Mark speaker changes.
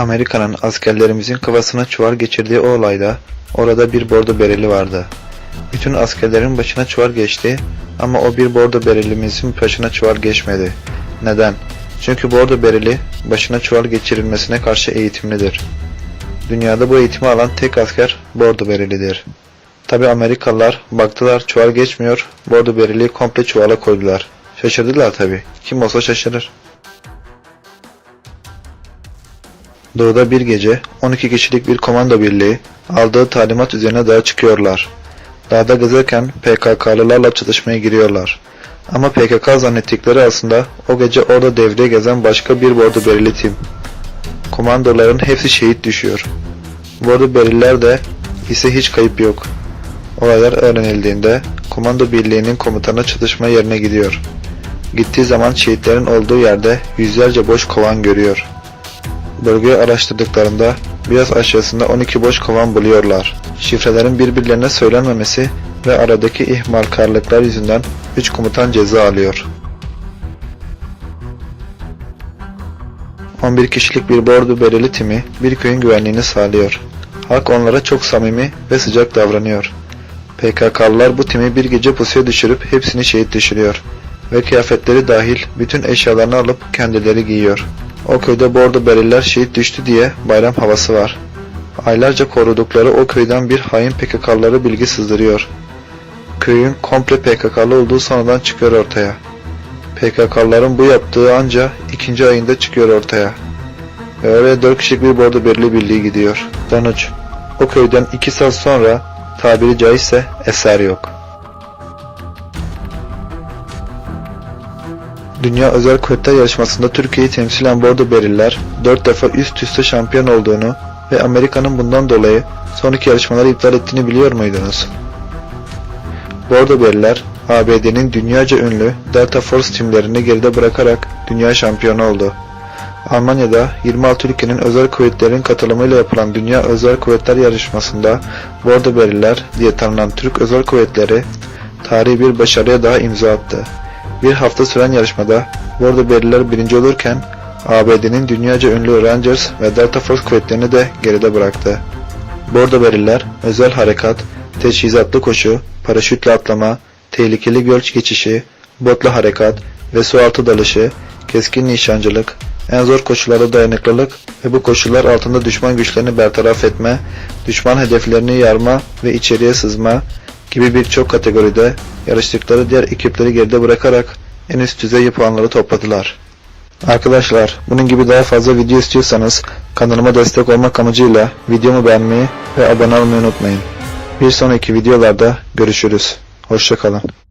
Speaker 1: Amerika'nın askerlerimizin kafasına çuval geçirdiği o olayda orada bir bordo bereli vardı. Bütün askerlerin başına çuval geçti ama o bir bordo berelimizin başına çuval geçmedi. Neden? Çünkü bordo bereli başına çuval geçirilmesine karşı eğitimlidir. Dünyada bu eğitimi alan tek asker bordo berelidir. Tabi Amerikalılar baktılar çuval geçmiyor, bordo bereliği komple çuvala koydular. Şaşırdılar tabi. Kim olsa şaşırır. Doğuda bir gece 12 kişilik bir komando birliği aldığı talimat üzerine dağa çıkıyorlar. Dağda gezerken PKK'lılarla çatışmaya giriyorlar. Ama PKK zannettikleri aslında o gece orada devreye gezen başka bir bordo bereli tim. Komandoların hepsi şehit düşüyor. Bordo beriler de ise hiç kayıp yok. Olaylar öğrenildiğinde komando birliğinin komutanı çatışma yerine gidiyor. Gittiği zaman şehitlerin olduğu yerde yüzlerce boş kovan görüyor. Bölgeyi araştırdıklarında biraz aşağısında 12 boş kovan buluyorlar. Şifrelerin birbirlerine söylenmemesi ve aradaki ihmalkarlıklar yüzünden 3 komutan ceza alıyor. 11 kişilik bir bordo bereli timi bir köyün güvenliğini sağlıyor. Halk onlara çok samimi ve sıcak davranıyor. PKK'lılar bu timi bir gece pusuya düşürüp hepsini şehit düşürüyor. Ve kıyafetleri dahil bütün eşyalarını alıp kendileri giyiyor. O köyde bordo bereliler şehit düştü diye bayram havası var. Aylarca korudukları o köyden bir hain PKK'lıları bilgi sızdırıyor. Köyün komple PKK'lı olduğu sonradan çıkıyor ortaya. PKK'lıların bu yaptığı anca ikinci ayında çıkıyor ortaya. Ve öyle dört kişilik bir bordo bereli birliği gidiyor. Sonuç, o köyden iki saat sonra tabiri caizse eser yok. Dünya Özel Kuvvetler Yarışması'nda Türkiye'yi temsilen Bordo Beriller 4 defa üst üste şampiyon olduğunu ve Amerika'nın bundan dolayı sonraki yarışmaları iptal ettiğini biliyor muydunuz? Bordo Beriller, ABD'nin dünyaca ünlü Delta Force timlerini geride bırakarak dünya şampiyonu oldu. Almanya'da 26 ülkenin özel kuvvetlerin katılımıyla yapılan Dünya Özel Kuvvetler Yarışması'nda Bordo Beriller diye tanınan Türk Özel Kuvvetleri tarihi bir başarıya daha imza attı. Bir hafta süren yarışmada Bordo Berililer birinci olurken ABD'nin dünyaca ünlü Rangers ve Delta Force kuvvetlerini de geride bıraktı. Bordo Berililer özel harekat, teçhizatlı koşu, paraşütle atlama, tehlikeli göl geçişi, botla harekat ve su altı dalışı, keskin nişancılık, en zor koşullara dayanıklılık ve bu koşullar altında düşman güçlerini bertaraf etme, düşman hedeflerini yarma ve içeriye sızma gibi birçok kategoride yarıştıkları diğer ekipleri geride bırakarak en üst düzey puanları topladılar. Arkadaşlar bunun gibi daha fazla video istiyorsanız kanalıma destek olmak amacıyla videomu beğenmeyi ve abone olmayı unutmayın. Bir sonraki videolarda görüşürüz. Hoşçakalın.